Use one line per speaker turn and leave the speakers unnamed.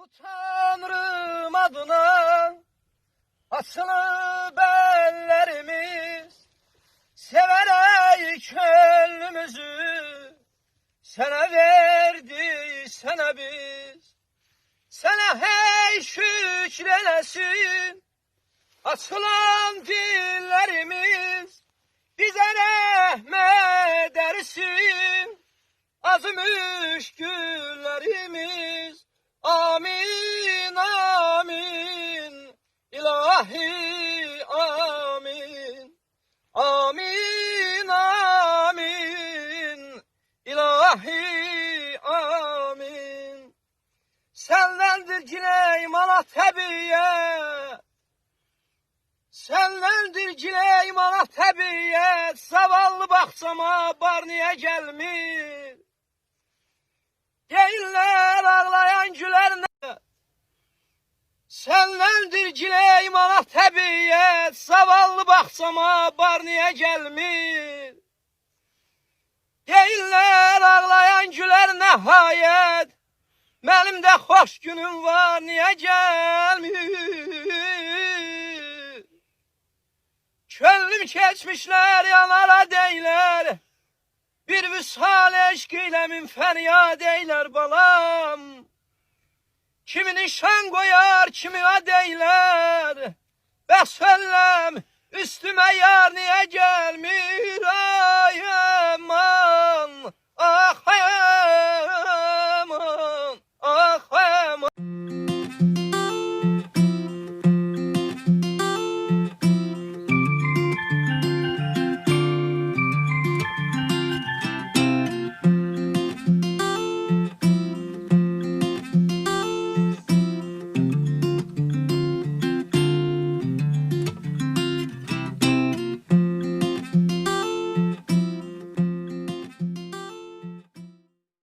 Ulu Tanrım adına asılı bellerimiz. Severek gönlümüzü sana verdi sana biz. Sana hey şükrelesin açılan dillerimiz. Bize rahmet edersin azmış güllerimiz ilahi amin. Amin amin. İlahi amin. Senlendir cile imana tebiye senlendir cile imana tebiye zavallı bakçama bar niye gelmir Senlendir cile imana təbiyyət, zavallı baxçama bar niyə gəlmir? Deyirlər ağlayan gülər nəhayət, mənim də xoş günüm var, niyə gəlmir? Könlüm keçmişlər yanara deylər, bir vüsal eşq ilə min fəryad eylər balam. Kimi nişan koyar, kimi adeyler. Besfellem üstüme yar niye gelmir ay.